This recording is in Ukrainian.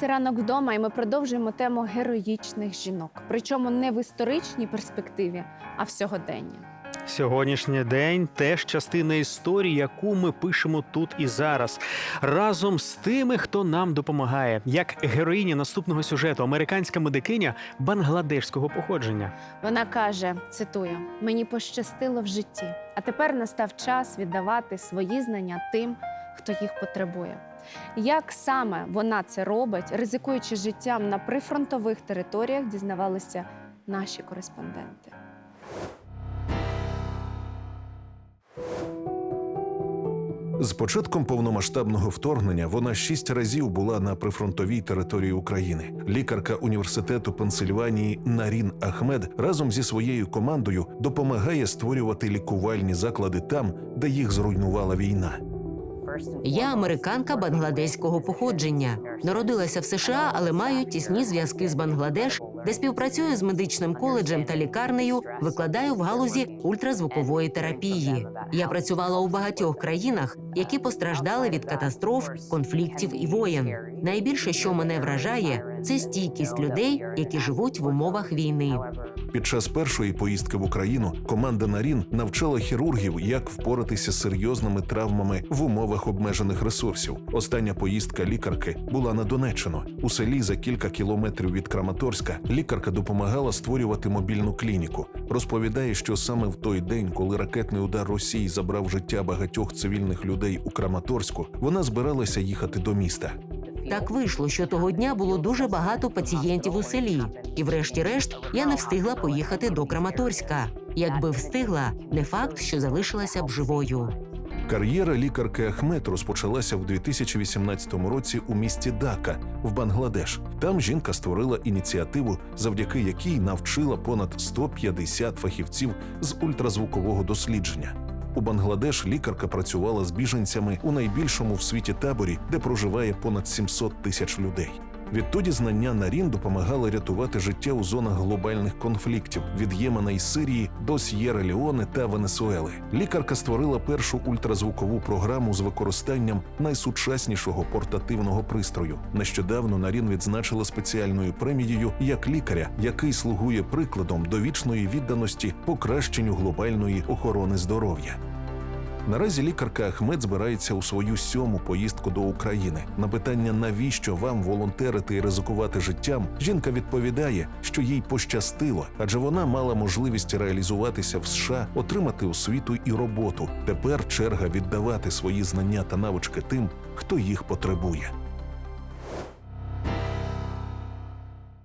проєкті Ранок вдома і ми продовжуємо тему героїчних жінок. Причому не в історичній перспективі, а в сьогоденні. Сьогоднішній день теж частина історії, яку ми пишемо тут і зараз, разом з тими, хто нам допомагає, як героїня наступного сюжету, американська медикиня бангладешського походження. Вона каже: цитую: мені пощастило в житті, а тепер настав час віддавати свої знання тим, хто їх потребує. Як саме вона це робить, ризикуючи життям на прифронтових територіях, дізнавалися наші кореспонденти. З початком повномасштабного вторгнення вона шість разів була на прифронтовій території України. Лікарка університету Пенсильванії Нарін Ахмед разом зі своєю командою допомагає створювати лікувальні заклади там, де їх зруйнувала війна. Я американка бангладеського походження. Народилася в США, але маю тісні зв'язки з Бангладеш, де співпрацюю з медичним коледжем та лікарнею, викладаю в галузі ультразвукової терапії. Я працювала у багатьох країнах, які постраждали від катастроф, конфліктів і воєн. Найбільше, що мене вражає, це стійкість людей, які живуть в умовах війни. Під час першої поїздки в Україну команда Нарін навчала хірургів, як впоратися з серйозними травмами в умовах обмежених ресурсів. Остання поїздка лікарки була на Донеччину. У селі за кілька кілометрів від Краматорська лікарка допомагала створювати мобільну клініку. Розповідає, що саме в той день, коли ракетний удар Росії забрав життя багатьох цивільних людей у Краматорську, вона збиралася їхати до міста. Так вийшло, що того дня було дуже багато пацієнтів у селі, і, врешті-решт, я не встигла поїхати до Краматорська. Якби встигла, не факт, що залишилася б живою. Кар'єра лікарки Ахмед розпочалася в 2018 році у місті Дака в Бангладеш. Там жінка створила ініціативу, завдяки якій навчила понад 150 фахівців з ультразвукового дослідження. У Бангладеш лікарка працювала з біженцями у найбільшому в світі таборі, де проживає понад 700 тисяч людей. Відтоді знання Нарін допомагали рятувати життя у зонах глобальних конфліктів від Ємена і Сирії до С'єра Леоне та Венесуели. Лікарка створила першу ультразвукову програму з використанням найсучаснішого портативного пристрою. Нещодавно Нарін відзначила спеціальною премією як лікаря, який слугує прикладом довічної відданості покращенню глобальної охорони здоров'я. Наразі лікарка Ахмед збирається у свою сьому поїздку до України. На питання, навіщо вам волонтерити і ризикувати життям, жінка відповідає, що їй пощастило, адже вона мала можливість реалізуватися в США, отримати освіту і роботу. Тепер черга віддавати свої знання та навички тим, хто їх потребує.